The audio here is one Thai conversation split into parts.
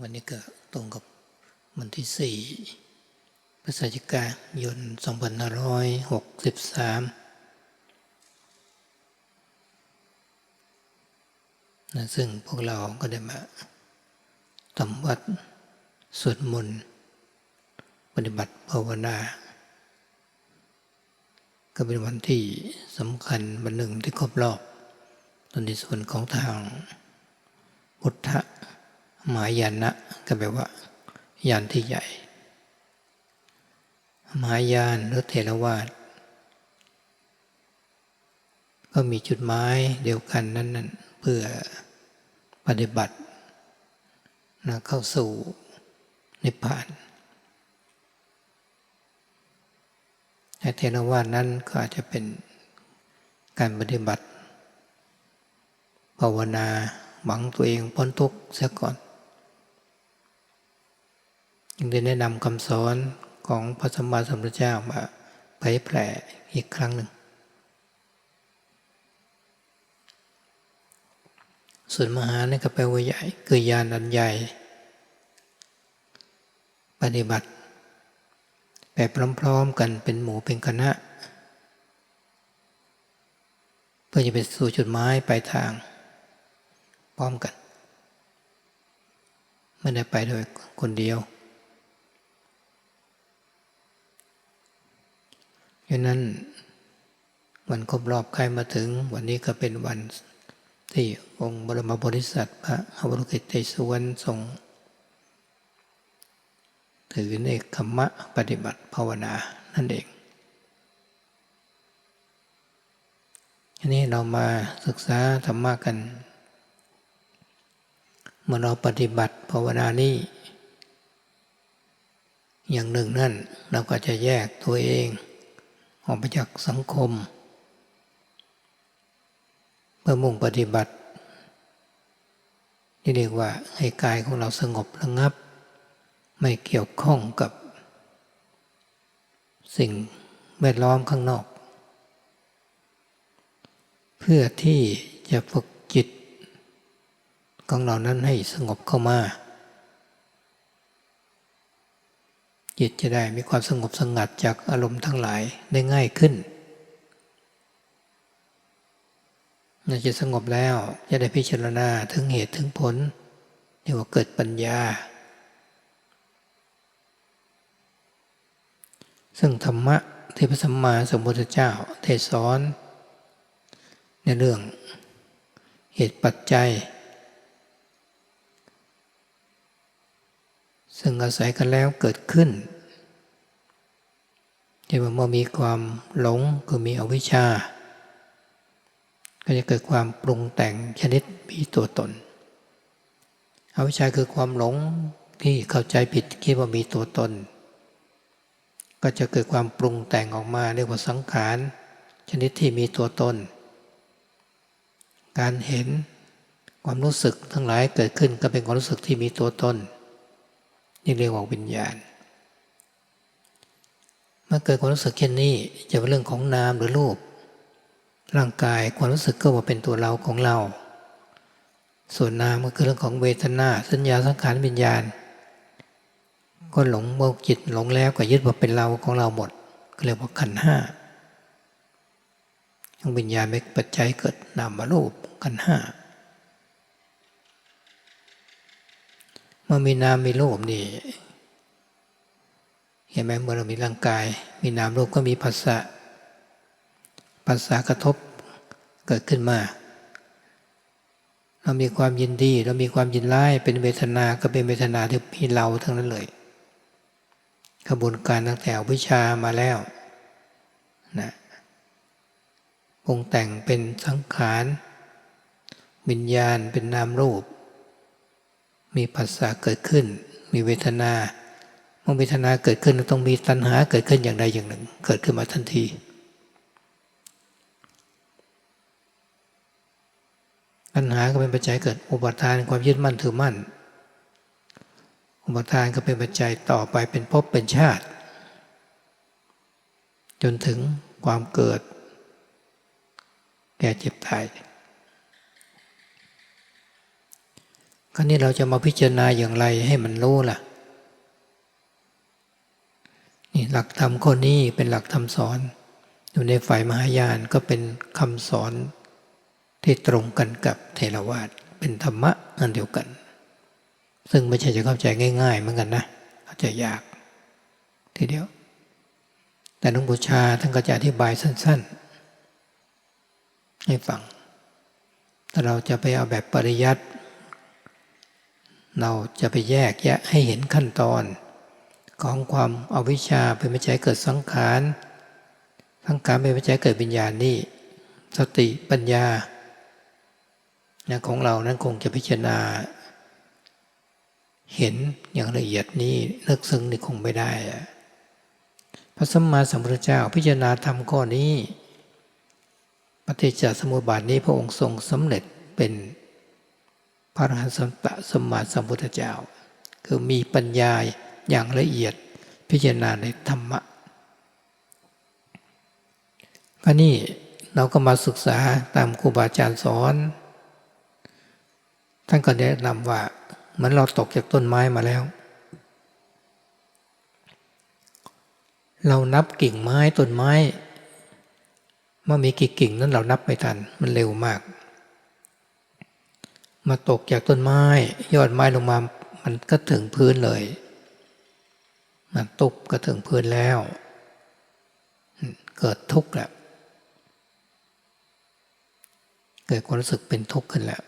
วันนี้ก็ตรงกับวันที่สี่พฤศจิกายนสองพันห้าร้อยหกสิบสามนะซึ่งพวกเราก็ได้มาทำวัดสวดมนต์ปฏิบัติภาวนา ก็เป็นวันที่สำคัญวันหนึ่งที่ครบรอบตอนในส่วนของทางพุทธ มายานะก็แปลว่ายานที่ใหญ่มายานหรือเทรวาสก็มีจุดหมายเดียวกันนั่นนั่นเพื่อปฏิบัตินะเข้าสู่นิพพานแต่เทรวาสนั้นก็อาจจะเป็นการปฏิบัติ ภาวนาหวังตัวเองพ้นทุกข์เสียก่อน จึงได้แนะนำคำสอนของพระสัมมาสัมพุทธเจ้ามาเผยแผ่อีกครั้งหนึ่ง ส่วนมหานี่ก็แปลว่าใหญ่คือยานอันใหญ่ ปฏิบัติแบบพร้อมๆกันเป็นหมู่เป็นคณะ เพื่อจะไปสู่จุดหมายปลายทาง พร้อมกัน ไม่ได้ไปโดยคนเดียว ดังนั้นวันครบรอบใกล้มาถึง วันนี้ก็เป็นวันที่องค์บรมบริษัทพระอวรุกิตเตสวรรณทรงถือในคมะปฏิบัติภาวนานั่นเองอันนี้เรามาศึกษาธรรมะกัน เมื่อเราปฏิบัติภาวนานี้ อย่างหนึ่งนั่นเราก็จะแยกตัวเอง ออกไปจากสังคม เพื่อมุ่งปฏิบัติที่เรียกว่าให้กายของเราสงบระงับ ไม่เกี่ยวข้องกับ สิ่งแวดล้อมข้างนอก เพื่อที่จะฝึกจิตของเรานั้นให้สงบเข้ามา จิตจะได้มีความสงบสงัดจากอารมณ์ทั้งหลายได้ง่ายขึ้นเมื่อจิตสงบแล้วจะได้พิจารณาถึงเหตุถึงผลเรียกว่าเกิดปัญญา ซึ่งธรรมะที่พระสัมมาสัมพุทธเจ้าเทศสอน ในเรื่องเหตุปัจจัย ซึ่งอาศัยกันแล้วเกิดขึ้นที่ว่าเมื่อมีความหลงคือมีอวิชชา ก็จะเกิดความปรุงแต่งชนิดมีตัวตน อวิชชาคือความหลงที่เข้าใจผิดคิดว่ามีตัวตน ก็จะเกิดความปรุงแต่งออกมาเรียกว่าสังขารชนิดที่มีตัวตน การเห็นความรู้สึกทั้งหลายเกิดขึ้นก็เป็นความรู้สึกที่มีตัวตน นี่เรียกว่าวิญญาณ เมื่อเกิดความรู้สึกเช่นนี้จะเป็นเรื่องของนามหรือรูป ร่างกายความรู้สึกก็ว่าเป็นตัวเราของเรา ส่วนนามก็คือเรื่องของเวทนาสัญญาสังขารวิญญาณ ก็หลงโมกจิตหลงแล้วก็ยึดว่าเป็นเราของเราหมดก็เรียกว่าขันห้าทั้งวิญญาณเป็นปัจจัยเกิดนามรูปขันห้า เมื่อมีนามมีรูปนี่ เห็นไหมเมื่อเรามีร่างกาย มีนามรูปก็มีภาษาภาษากระทบเกิดขึ้นมา เรามีความยินดี เรามีความยินร้ายเป็นเวทนาก็เป็นเวทนาที่มีเราทั้งนั้นเลยกระบวนการตั้งแต่วิชามาแล้วนะปรุงแต่งเป็นสังขารวิญญาณเป็นนามรูป มีภาษาเกิดขึ้น มีเวทนาเมื่อเวทนาเกิดขึ้นต้องมีตัณหาเกิดขึ้นอย่างใดอย่างหนึ่ง เกิดขึ้นมาทันทีตัณหาก็เป็นปัจจัยเกิดอุปทานความยึดมั่นถือมั่น อุปทานก็เป็นปัจจัยต่อไปเป็นภพเป็นชาติ จนถึงความเกิด แก่เจ็บตาย คราวนี้เราจะมาพิจารณาอย่างไรให้มันรู้ล่ะ นี่หลักธรรมข้อนี้เป็นหลักธรรมสอน อยู่ในฝ่ายมหายานก็เป็นคำสอนที่ตรงกันกับเทรวาสเป็นธรรมะอันเดียวกัน ซึ่งไม่ใช่จะเข้าใจง่าย ๆ เหมือนกันนะเข้าใจยากทีเดียว แต่หลวงปู่ชาท่านก็จะอธิบายสั้น ๆ ให้ฟังถ้าเราจะไปเอาแบบปริยัติ เราจะไปแยกแยะให้เห็นขั้นตอน ของความอาวิชชาเป็นปัจจัยเกิดสังขารสังขารเป็นปัจจัยเกิดวิญญาณนี่สติปัญญาของเรานั้นคงจะพิจารณา เห็นอย่างละเอียดนี้ลึกซึ้งนี่คงไม่ได้พระสัมมาสัมพุทธเจ้าพิจารณาธรรมข้อนี้ปฏิจจสมุปบาทนี้พระองค์ทรงสำเร็จเป็น พระอรหันตสัมมาสัมพุทธเจ้า คือมีปัญญาอย่างละเอียดพิจารณาในธรรมะก็นี่เราก็มาศึกษาตามครูบาอาจารย์สอน ท่านก็แนะนำว่าเหมือนเราตกจากต้นไม้มาแล้ว เรานับกิ่งไม้ต้นไม้เมื่อมีกี่กิ่งนั้นเรานับไม่ทันมันเร็วมาก มาตกจากต้นไม้ ยอดไม้ลงมา มันก็ถึงพื้นเลย มันตุบก็ถึงพื้นแล้ว เกิดทุกข์แล้วเกิดความรู้สึกเป็นทุกข์ขึ้นแล้ว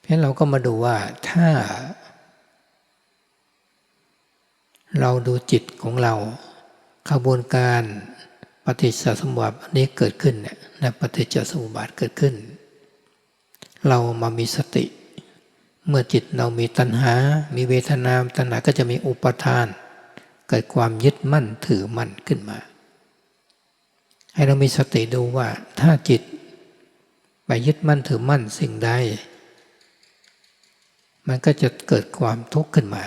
เพราะเราก็มาดูว่าถ้า เราดูจิตของเราขบวนการปฏิจจสมุปบาทนี้เกิดขึ้นเนี่ยนปฏิจจสมุปบาทเกิดขึ้น เรามามีสติ เมื่อจิตเรามีตัณหา มีเวทนาตัณหาก็จะมีอุปทาน เกิดความยึดมั่นถือมั่นขึ้นมา ให้เรามีสติดูว่าถ้าจิต ไปยึดมั่นถือมั่นสิ่งใด มันก็จะเกิดความทุกข์ขึ้นมา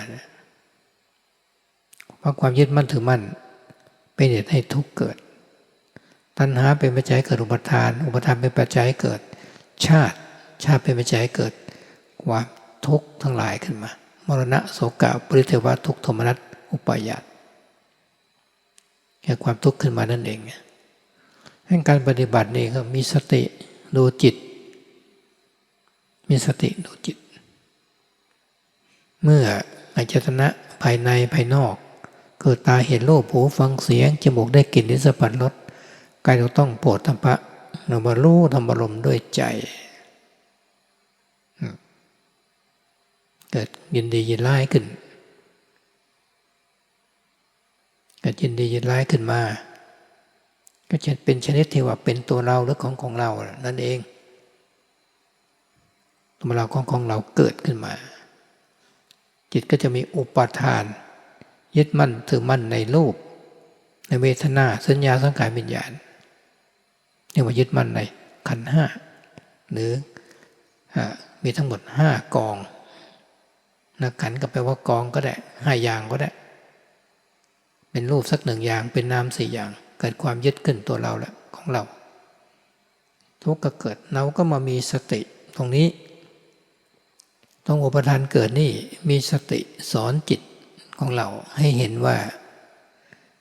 เพราะความยึดมั่นถือมั่นเป็นเหตุให้ทุกข์เกิด ตัณหาเป็นปัจจัยเกิดอุปทาน อุปทานเป็นปัจจัยเกิดชาติ ชาติเป็นปัจจัยเกิดความทุกข์ทั้งหลายขึ้นมา มรณะโศกะปริเทวะทุกขโทมนัสอุปายาตแค่ความทุกข์ขึ้นมานั่นเองให้การปฏิบัตินี่ก็มีสติดูจิต มีสติดูจิต เมื่ออายตนะภายในภายนอก เกิดตาเห็นรูปหูฟังเสียง จมูกได้กลิ่นลิ้นสัมผัสรสกายเราต้องโปรดธรรมะเรามารู้ธรรมารมด้วยใจ เกิดยินดียินร้ายขึ้น เกิดยินดียินร้ายขึ้นมา ก็จะเป็นชนิดที่ว่าเป็นตัวเราหรือของของเรา นั่นเอง ตัวเราของของเราเกิดขึ้นมา จิตก็จะมีอุปทาน ยึดมั่นถือมั่นในรูป ในเวทนาสัญญาสังขารวิญญาณเรียกว่ายึดมั่นในขันห้าหรือมีทั้งหมดห้ากอง นะขันก็แปลว่ากองก็ได้ห้าอย่างก็ได้ เป็นรูปสักหนึ่งอย่างเป็นนามสี่อย่าง เกิดความยึดขึ้นตัวเราแหล้วของเรา ทุกข์ก็เกิดเราก็มามีสติตรงนี้ตรงอุปทานเกิดนี่มีสติสอนจิตของเราให้เห็นว่า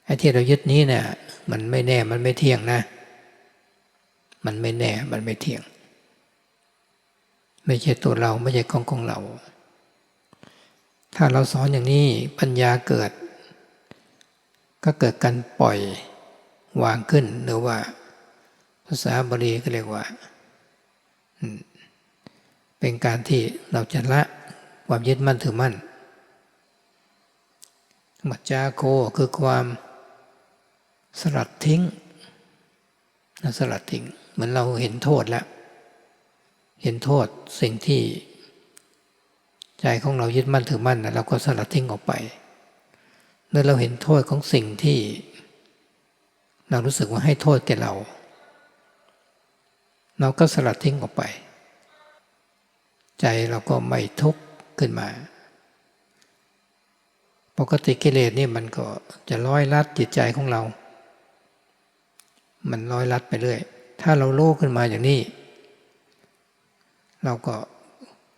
ไอ้ที่เรายึดนี้เนี่ยมันไม่แน่มันไม่เที่ยงนะ มันไม่แน่มันไม่เที่ยง ไม่ใช่ตัวเราไม่ใช่ของของเรา ถ้าเราสอนอย่างนี้ปัญญาเกิด ก็เกิดการปล่อยวางขึ้น หรือว่า ภาษาบาลีก็เรียกว่า เป็นการที่เราจะละความยึดมั่นถือมั่นมัจจาโคคือความสลัดทิ้งสลัดทิ้ง เหมือนเราเห็นโทษแล้ว เห็นโทษสิ่งที่ ใจของเรายึดมั่นถือมั่นนะเราก็สลัดทิ้งออกไปเมื่อเราเห็นโทษของสิ่งที่ เรารู้สึกว่าให้โทษแก่เรา เราก็สลัดทิ้งออกไป ใจเราก็ไม่ทุกข์ขึ้นมา ปกติกิเลสนี่มันก็จะร้อยลัดจิตใจของเรา มันร้อยลัดไปเรื่อย ถ้าเราโลกขึ้นมาอย่างนี้ เราก็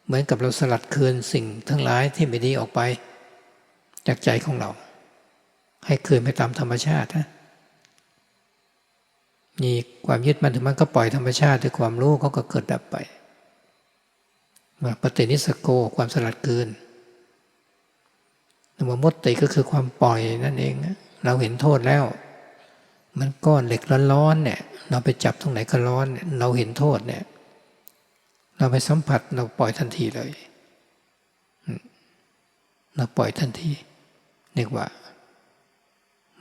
เหมือนกับเราสลัดคืนสิ่งทั้งหลายที่ไม่ดีออกไป จากใจของเรา ให้คืนไปตามธรรมชาตินะมีความยึดมั่นถือมันก็ปล่อยธรรมชาติด้วยความรู้เขาก็เกิดดับไปว่าปฏินิสโกความสลัดคืนนมมติก็คือความปล่อยนั่นเอง เราเห็นโทษแล้ว มันก้อนเหล็กร้อนๆเนี่ย เราไปจับตรงไหนก็ร้อนเนเราเห็นโทษเนี่ย เราไปสัมผัสเราปล่อยทันทีเลย เราปล่อยทันทีเรียกว่า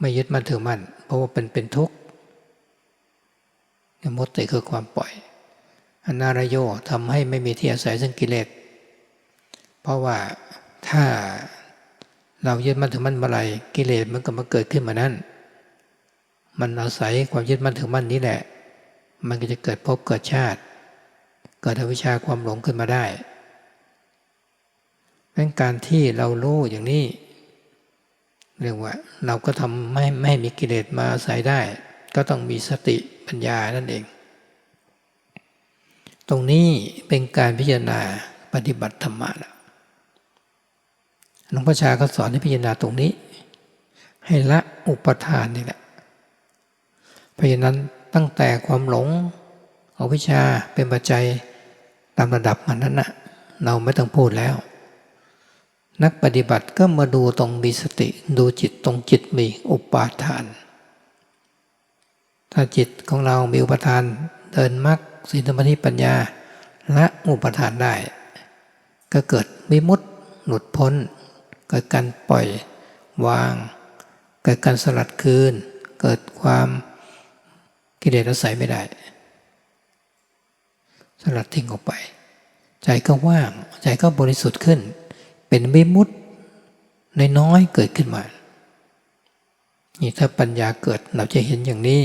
ไม่ยึดมั่นถือมั่นเพราะว่าเป็นเป็นทุกข์มุติคือความปล่อยอนารโยทำให้ไม่มีที่อาศัยซึ่งกิเลสเพราะว่าถ้าเรายึดมั่นถือมั่นเมื่อไรกิเลสมันก็มาเกิดขึ้นมานั้น มันอาศัยความยึดมั่นถือมั่นนี้แหละ มันก็จะเกิดภพเกิดชาติ เกิดอวิชชาความหลงขึ้นมาได้ดังนั้นการที่เรารู้อย่างนี้ เรียกว่า เราก็ทำไม่ไม่มีกิเลสมาอาศัยได้ ก็ต้องมีสติปัญญานั่นเอง ตรงนี้เป็นการพิจารณาปฏิบัติธรรมะแล้วหลวงพ่อชาก็สอนให้พิจารณาตรงนี้ ให้ละอุปทานนี่แหละเพราะฉะนั้นตั้งแต่ความหลงอวิชาเป็นปัจจัย ตามระดับมันนั้นนะเราไม่ต้องพูดแล้ว นักปฏิบัติก็มาดูตรงมีสติ ดูจิตตรงจิตมีอุปาทาน ถ้าจิตของเรามีอุปทานเดินมรรคสีธรรมธิปัญญาละอุปทานได้ ก็เกิดวิมุตติหลุดพ้น เกิดการปล่อยวาง เกิดการสลัดคืน เกิดความกิเลสอาศัยไม่ได้ สลัดทิ้งออกไป ใจก็ว่าง ใจก็บริสุทธิ์ขึ้น เป็นวิมุตติน้อยๆเกิดขึ้นมา นี่ถ้าปัญญาเกิดเราจะเห็นอย่างนี้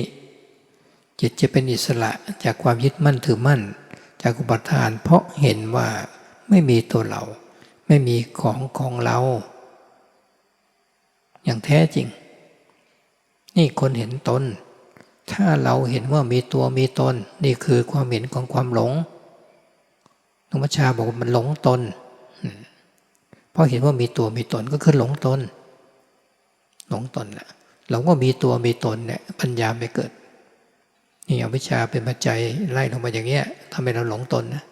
จิตจะเป็นอิสระจากความยึดมั่นถือมั่น จากอุปทาน เพราะเห็นว่าไม่มีตัวเรา ไม่มีของของเรา อย่างแท้จริง นี่คนเห็นตน ถ้าเราเห็นว่ามีตัวมีตน นี่คือความเห็นของความหลงหลวงพ่อชาบอกว่ามันหลงตนเพราะเห็นว่ามีตัวมีตนก็คือหลงตน หลงตนแหละหลงว่ามีตัวมีตนเนี่ยปัญญาไม่เกิด นี่อวิชชาเป็นปัจจัยไล่ลงมาอย่างเงี้ยทำให้เราหลงตนนะ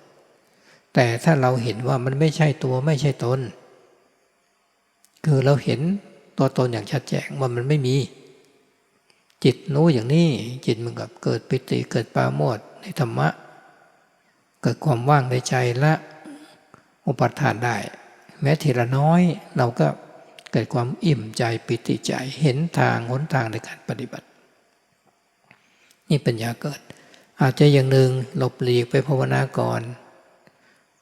แต่ถ้าเราเห็นว่ามันไม่ใช่ตัวไม่ใช่ตน คือเราเห็นตัวตนอย่างชัดแจ้งว่ามันไม่มี จิตรู้อย่างนี้จิตมันกับเกิดปิติเกิดปาโมทย์ในธรรมะ เกิดความว่างในใจละอุปทานได้ แม้ทีละน้อยเราก็เกิดความอิ่มใจปิติใจเห็นทางหนทางในการปฏิบัติ นี่ปัญญาเกิด อาจจะอย่างหนึ่งหลบหลีกไปภาวนาก่อน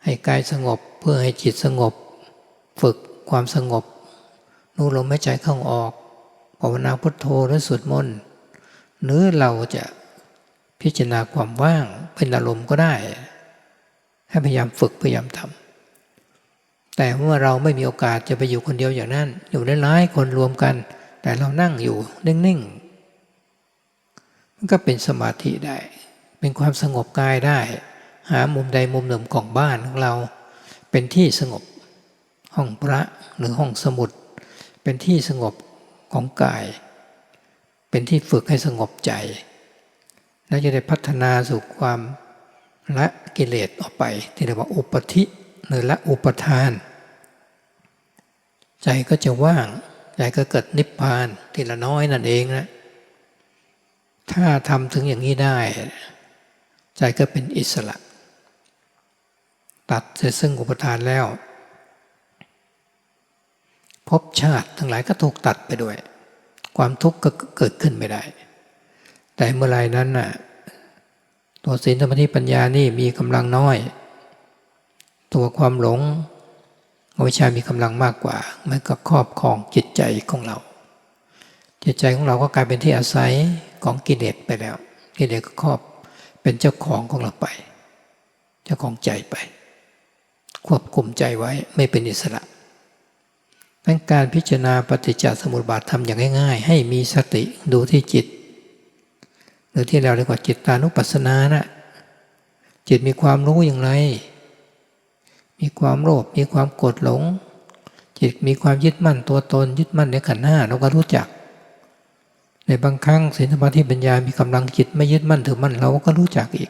ให้กายสงบเพื่อให้จิตสงบ ฝึกความสงบรู้ลมหายใจเข้าออกภาวนาพุทโธหรือสวดมนต์ หรือเราจะพิจารณาความว่างเป็นอารมณ์ก็ได้ ให้พยายามฝึกพยายามทำแต่เมื่อเราไม่มีโอกาสจะไปอยู่คนเดียวอย่างนั้น อยู่หลายคนรวมกัน แต่เรานั่งอยู่นิ่งๆมันก็เป็นสมาธิได้ เป็นความสงบกายได้ หามุมใดมุมหนึ่งของบ้านของเรา เป็นที่สงบห้องพระหรือห้องสมุด เป็นที่สงบของกาย เป็นที่ฝึกให้สงบใจ และจะได้พัฒนาสู่ความละกิเลสออกไป ที่เรียกว่าอุปธิหรือละอุปทาน ใจก็จะว่าง ใจก็เกิดนิพพานทีละน้อยนั่นเองนะถ้าทำถึงอย่างนี้ได้ ใจก็เป็นอิสระ ตัดเสียซึ่งอุปทานแล้วภพชาติทั้งหลายก็ถูกตัดไปด้วย ความทุกข์ก็เกิดขึ้นไม่ได้ แต่เมื่อไรนั้นน่ะตัวศีลสมาธิปัญญานี่มีกำลังน้อย ตัวความหลงอวิชชามีกำลังมากกว่ามันก็ครอบครองจิตใจของเรา จิตใจของเราก็กลายเป็นที่อาศัยของกิเลสไปแล้ว กิเลสก็ครอบเป็นเจ้าของของเราไป เจ้าของใจไป ควบคุมใจไว้ไม่เป็นอิสระ เป็นการพิจารณาปฏิจจสมุปบาททำอย่างง่าย ๆ ให้มีสติดูที่จิต หรือที่เราเรียกว่าจิตตานุปัสสนานะจิตมีความรู้อย่างไร มีความโลภมีความโกรธหลง จิตมีความยึดมั่นตัวตน ยึดมั่นในขันธ์ห้าเราก็รู้จัก ในบางครั้งศีลสมาธิปัญญามีกำลังจิตไม่ยึดมั่นถือมั่นเราก็รู้จักอีก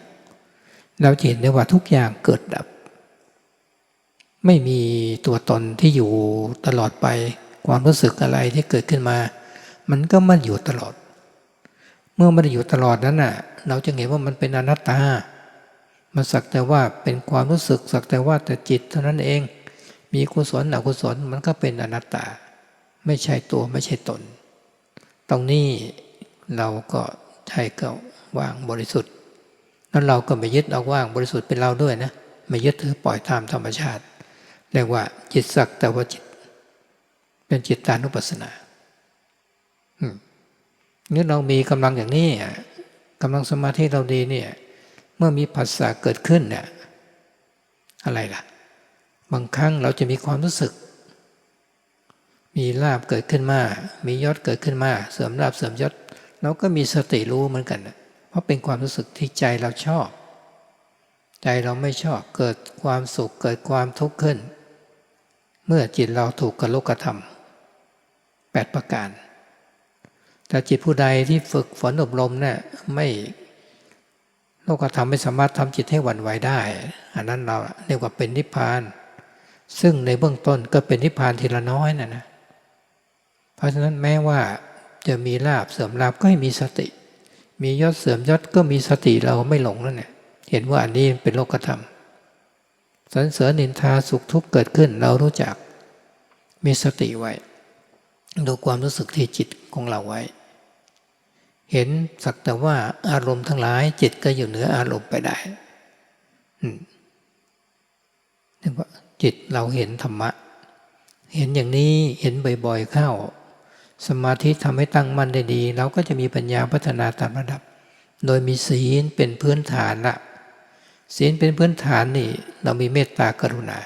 เราจะเห็นได้ว่าทุกอย่างเกิดดับ ไม่มีตัวตนที่อยู่ตลอดไป ความรู้สึกอะไรที่เกิดขึ้นมา มันก็มันอยู่ตลอด เมื่อมันอยู่ตลอดนั้นน่ะ เราจะเห็นว่ามันเป็นอนัตตา มันสักแต่ว่าเป็นความรู้สึกสักแต่ว่าแต่จิตเท่านั้นเอง มีกุศลอกุศลมันก็เป็นอนัตตา ไม่ใช่ตัวไม่ใช่ตน ตรงนี้เราก็ใช่ก็ว่างบริสุทธิ์ แล้วเราก็ไม่ยึดเอาว่างบริสุทธิ์เป็นเราด้วยนะไม่ยึดถือปล่อยตามธรรมชาติ เรียกว่าจิตสักแต่ว่าจิต เป็นจิตตานุปัสสนาอืมนี่เรามีกำลังอย่างนี้กำลังสมาธิเราดีเนี่ย เมื่อมีภาษาเกิดขึ้นเนี่ยอะไรล่ะ บางครั้งเราจะมีความรู้สึก มีลาบเกิดขึ้นมา มียศเกิดขึ้นมา เสริมลาบเสริมยศเราก็มีสติรู้เหมือนกัน เพราะเป็นความรู้สึกที่ใจเราชอบ ใจเราไม่ชอบเกิดความสุขเกิดความทุกข์ขึ้น เมื่อจิตเราถูกกระลุกกระทำแปดประการ แต่จิตผู้ใดที่ฝึกฝนอบรมเนี่ยไม่โลกธรรมไม่สามารถทำจิตให้หวั่นไหวได้ อันนั้นเราเรียกว่าเป็นนิพพาน ซึ่งในเบื้องต้นก็เป็นนิพพานทีละน้อยนะนะ เพราะฉะนั้นแม้ว่าจะมีลาบเสริมลาบก็ให้มีสติ มียศเสริมยศก็มีสติเราไม่หลงนั่นแหละเห็นว่าอันนี้เป็นโลกธรรม สรรเสริญนินทาสุขทุกข์เกิดขึ้น เรารู้จักมีสติไว้ ดูความรู้สึกที่จิตของเราไว้ เห็นสักแต่ว่าอารมณ์ทั้งหลาย จิตก็อยู่เหนืออารมณ์ไปได้เรียกว่าจิตเราเห็นธรรมะ เห็นอย่างนี้เห็นบ่อยๆเข้า สมาธิทำให้ตั้งมั่นได้ดี เราก็จะมีปัญญาพัฒนาตามระดับ โดยมีศีลเป็นพื้นฐานละ ศีลเป็นพื้นฐานนี่ เรามีเมตตากรุณา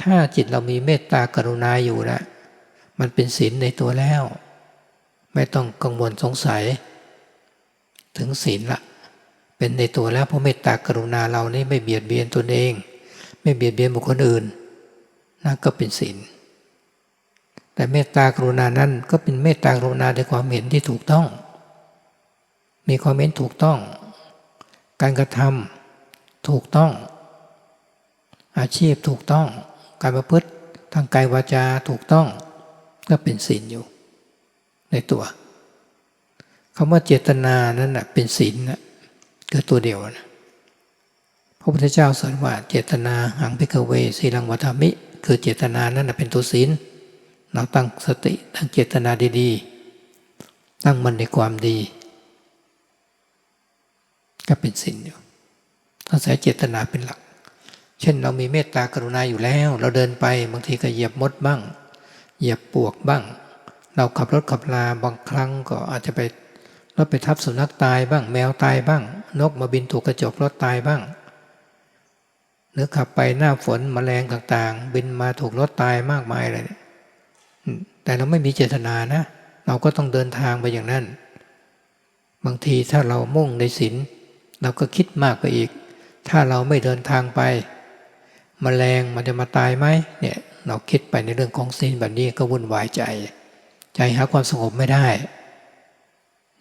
ถ้าจิตเรามีเมตตากรุณาอยู่นะมันเป็นศีลในตัวแล้ว ไม่ต้องกังวลสงสัย ถึงศีลละเป็นในตัวแล้วเพราะเมตตากรุณาเรานี่ไม่เบียดเบียนตนเอง ไม่เบียดเบียนบุคคลอื่นนั่นก็เป็นศีลแต่เมตตากรุณานั้นก็เป็นเมตตากรุณาในความเห็นที่ถูกต้อง มีความเห็นถูกต้อง การกระทำ ถูกต้อง อาชีพถูกต้อง การประพฤติทางกายวาจาถูกต้อง ก็เป็นศีลอยู่ ในตัวคำว่าเจตนานั้นนะเป็นศีลนะคือตัวเดียวนะพระพุทธเจ้าสอนว่าเจตนาหังพิกเวสีลังวัฏามิ คือเจตนานั้นนะเป็นตัวศีลเราตั้งสติตั้งเจตนาดีๆ ตั้งมันในความดี ก็เป็นศีลอยู่ องใช้เจตนาเป็นหลัก เช่นเรามีเมตตากรุณาอยู่แล้ว เราเดินไปบางทีก็เหยียบมดบ้าง เหยียบปวกบ้าง เราขับรถขับลาบางครั้งก็อาจจะไปรถไปทับสุนัขตายบ้าง แมวตายบ้าง นกมาบินถูกกระจกรถตายบ้างหรือขับไปหน้าฝนมแมลงต่างๆ บินมาถูกรถตายมากมายเลยแต่เราไม่มีเจตนานะ เราก็ต้องเดินทางไปอย่างนั้น บางทีถ้าเรามุ่งในศีลเราก็คิดมากไปอีก ถ้าเราไม่เดินทางไปมแมลงมันจะมาตายไหมเนี่ยเราคิดไปในเรื่องของศีลแบบนี้ก็วุ่นวายใจ ใจหาความสงบไม่ได้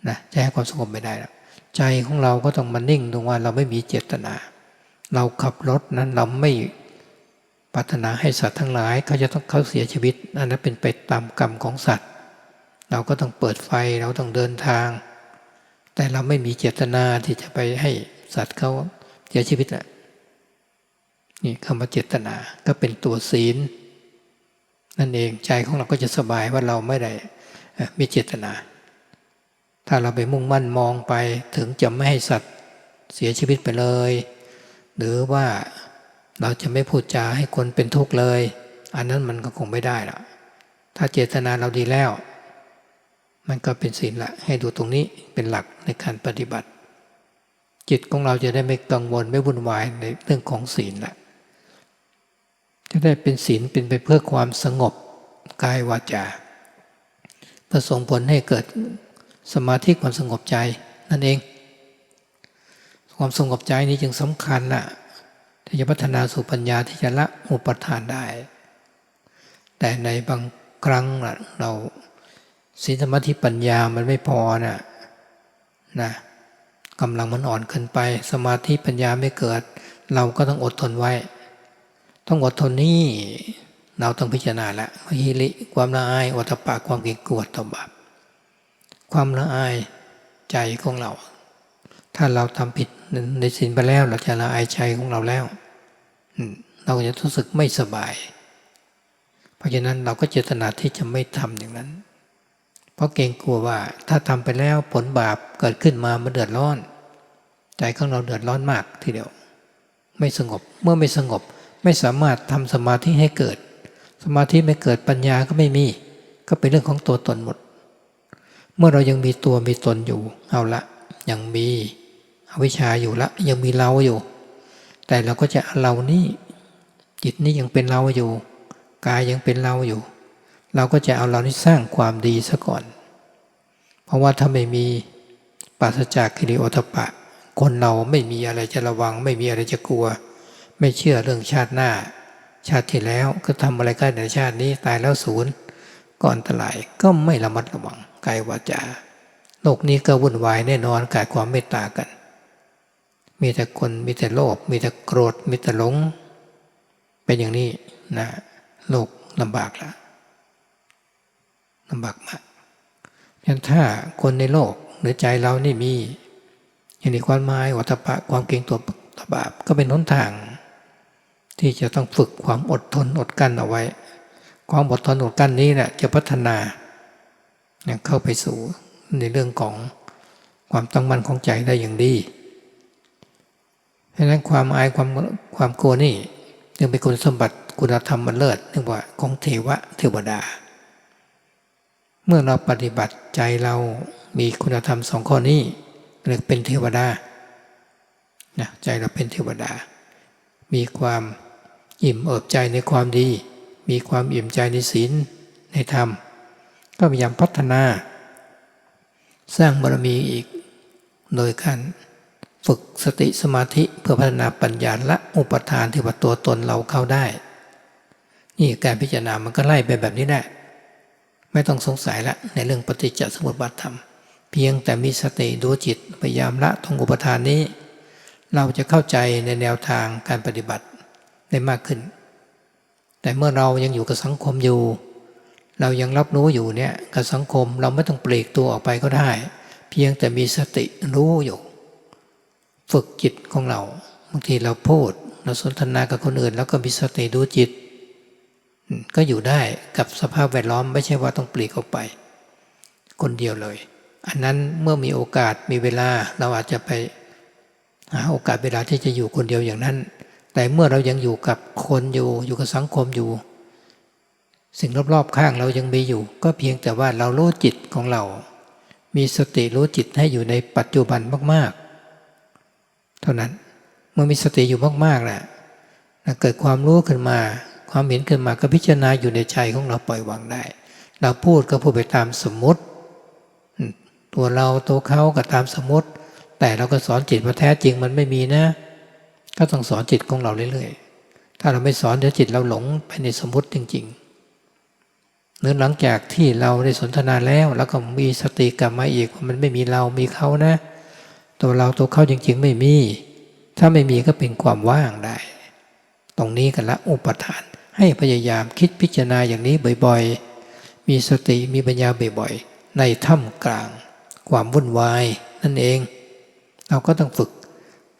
นะใจหาความสงบไม่ได้แล้วใจของเราก็ต้องมานิ่งตรงว่าเราไม่มีเจตนา เราขับรถนั้นเราไม่ปรารถนาให้สัตว์ทั้งหลายเขาจะต้องเขาเสียชีวิตอันนั้นเป็นไปตามกรรมของสัตว์ เราก็ต้องเปิดไฟเราต้องเดินทาง แต่เราไม่มีเจตนาที่จะไปให้สัตว์เขา เสียชีวิตแหละนี่คำว่าเจตนาก็เป็นตัวศีล นั่นเองใจของเราก็จะสบายว่าเราไม่ได้มีเจตนา ถ้าเราไปมุ่งมั่นมองไปถึงจะไม่ให้สัตว์เสียชีวิตไปเลย หรือว่าเราจะไม่พูดจาให้คนเป็นทุกข์เลย อันนั้นมันก็คงไม่ได้ละถ้าเจตนาเราดีแล้ว มันก็เป็นศีลละให้ดูตรงนี้เป็นหลักในการปฏิบัติ จิตของเราจะได้ไม่กังวลไม่วุ่นวายในเรื่องของศีลละจะได้เป็นศีลเป็นไปเพื่อความสงบกายวาจาประสงผลให้เกิดสมาธิความสงบใจนั่นเอง ความสงบใจนี้จึงสำคัญละที่จะพัฒนาสู่ปัญญาที่จะละอุปทานได้ แต่ในบางครั้งน่ะเราศีลสมาธิปัญญามันไม่พอนะนะ กำลังมันอ่อนเกินไป สมาธิปัญญาไม่เกิด เราก็ต้องอดทนไว้ ต้องอดทนนี่เราต้องพิจารณาละฮิริความละอายวัตปะความเกรงกลัวต่อบาปความละอายใจของเรา ถ้าเราทำผิดในศีลไปแล้ว เราจะละอายใจของเราแล้วเราจะรู้สึกไม่สบาย เพราะฉะนั้นเราก็เจตนาที่จะไม่ทำอย่างนั้น เพราะเกรงกลัวว่า ถ้าทำไปแล้วผลบาปเกิดขึ้นมามันเดือดร้อน ใจของเราเดือดร้อนมากทีเดียว ไม่สงบเมื่อไม่สงบ ไม่สามารถทำสมาธิให้เกิด สมาธิไม่เกิดปัญญาก็ไม่มี ก็เป็นเรื่องของตัวตนหมด เมื่อเรายังมีตัวมีตนอยู่ เอาละยังมีอวิชชาอยู่ละ ยังมีเราอยู่ แต่เราก็จะเรานี่จิตนี่ยังเป็นเราอยู่ กายยังเป็นเราอยู่ เราก็จะเอาเรานี่สร้างความดีซะก่อน เพราะว่าถ้าไม่มีปราศจากคิริโอตปะ คนเราไม่มีอะไรจะระวัง ไม่มีอะไรจะกลัว ไม่เชื่อเรื่องชาติหน้า ชาติที่แล้วก็ทำอะไรก็ในชาตินี้ตายแล้วศูนย์ก่อนตรายก็ไม่ระมัดระวังกายวาจาโลกนี้ก็วุ่นวายแน่นอนขาดความเมตตากัน มีแต่คนมีแต่โลภมีแต่โกรธมีแต่หลง เป็นอย่างนี้นะโลกลำบากละลำบากมากฉะนั้นถ้าคนในโลกหรือใจเรานี่มี อย่างนี้ความหมายวัฏปะความเกรงตัวตบาปก็เป็นหนทาง ที่จะต้องฝึกความอดทนอดกั้นเอาไว้ ความอดทนอดกั้นนี้แหละจะพัฒนาเข้าไปสู่ในเรื่องของความตั้งมั่นของใจได้อย่างดีเพราะฉะนั้นความอายความความกลัวนี่ยังเป็นคุณสมบัติคุณธรรมมันเลิศเรียกว่าของเทวะเทวดา เมื่อเราปฏิบัติใจเรามีคุณธรรมสองข้อนี้ เรียกเป็นเทวดานะใจเราเป็นเทวดา มีความอิ่มเอิบใจในความดี มีความอิ่มใจในศีลในธรรม ก็พยายามพัฒนา สร้างบารมีอีกโดยการฝึกสติสมาธิเพื่อพัฒนาปัญญาและอุปทานที่ว่าตัวตนเราเข้าได้ นี่การพิจารณามันก็ไล่ไปแบบนี้แหละไม่ต้องสงสัยละในเรื่องปฏิจจสมุปบาทธรรม เพียงแต่มีสติดูจิตพยายามละตรงอุปทานนี้ เราจะเข้าใจในแนวทางการปฏิบัติได้มากขึ้น แต่เมื่อเรายังอยู่กับสังคมอยู่ เรายังรับรู้อยู่เนี่ยกับสังคมเราไม่ต้องเปลีกตัวออกไปก็ได้ เพียงแต่มีสติรู้อยู่ ฝึกจิตของเราบางทีเราพูดเราสนทนากับคนอื่น แล้วก็มีสติดูจิต ก็อยู่ได้กับสภาพแวดล้อมไม่ใช่ว่าต้องปลีกออกไป คนเดียวเลย อันนั้นเมื่อมีโอกาสมีเวลาเราอาจจะไปหาโอกาสเวลาที่จะอยู่คนเดียวอย่างนั้น แต่เมื่อเรายังอยู่กับคนอยู่อยู่กับสังคมอยู่ สิ่งรอบๆข้างเรายังมีอยู่ ก็เพียงแต่ว่าเรารู้จิตของเรา มีสติรู้จิตให้อยู่ในปัจจุบันมากๆ เท่านั้นเมื่อมีสติอยู่มากๆแหละเกิดความรู้ขึ้นมา ความเห็นขึ้นมาก็พิจารณาอยู่ในใจของเราปล่อยวางได้ เราพูดก็พูดไปตามสมมติ ตัวเราตัวเขาก็ตามสมมติ แต่เราก็สอนจิตว่าแท้จริงมันไม่มีนะ ก็ต้องสอนจิตของเราเรื่อยๆ ถ้าเราไม่สอนเดี๋ยวจิตเราหลงไปในสมมติจริงๆเนื่อหลังจากที่เราได้สนทนาแล้วแล้วก็มีสติกลับมาอีกว่ามันไม่มีเรามีเขานะ ตัวเราตัวเขาจริง ๆ ไม่มี ถ้าไม่มีก็เป็นความว่างได้ ตรงนี้กันละอุปทาน ให้พยายามคิดพิจารณาอย่างนี้บ่อยๆ มีสติมีปัญญาบ่อยๆ ในถ้ำกลาง ความวุ่นวายนั่นเอง เราก็ต้องฝึก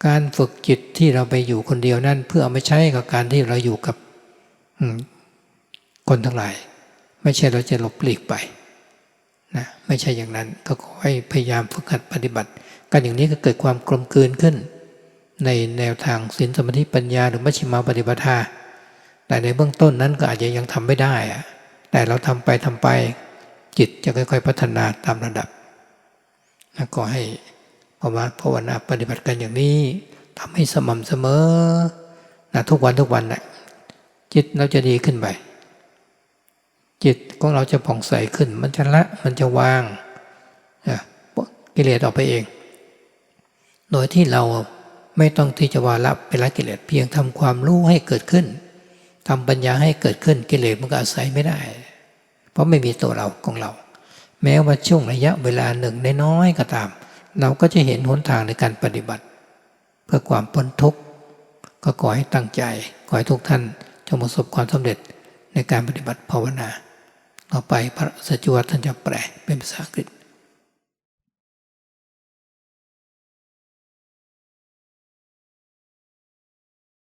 การฝึกจิตที่เราไปอยู่คนเดียวนั่น เพื่อเอาม่ใช้กับการที่เราอยู่กับคนทั้งหลาย ไม่ใช่เราจะหลบหลีกไปนะไม่ใช่อย่างนั้นก็ขอให้พยายามฝึกหัดปฏิบัติ การอย่างนี้ก็เกิดความกลมกลืนขึ้น ในแนวทางศีลสมาธิปัญญาหรือมัชฌิมาปฏิปทาแต่ในเบื้องต้นนั้นก็อาจจะยังทำไม่ได้อะแต่เราทำไปทำไปจิตจะค่อย ๆ พัฒนาตามระดับ นะก็ให้ภาวนาภาวนาปฏิบัติกันอย่างนี้ทำให้สม่ำเสมอนะทุกวันทุกวันนะจิตเราจะดีขึ้นไป จิตของเราจะผ่องใสขึ้น มันจะละมันจะวางกิเลสออกไปเอง โดยที่เราไม่ต้องที่จะวาละไปละกิเลสเพียงทำความรู้ให้เกิดขึ้นทำปัญญาให้เกิดขึ้นกิเลสมันก็อาศัยไม่ได้ เพราะไม่มีตัวเราของเรา แม้ว่าช่วงระยะเวลาหนึ่งน้อยๆก็ตาม เราก็จะเห็นหนทางในการปฏิบัติ เพื่อความพ้นทุกข์ก็ขอให้ตั้งใจขอให้ทุกท่านจงประสบความสำเร็จในการปฏิบัติภาวนา ต่อไปพระสจจวัตท่านจะแปลเป็นภาษาอังกฤษ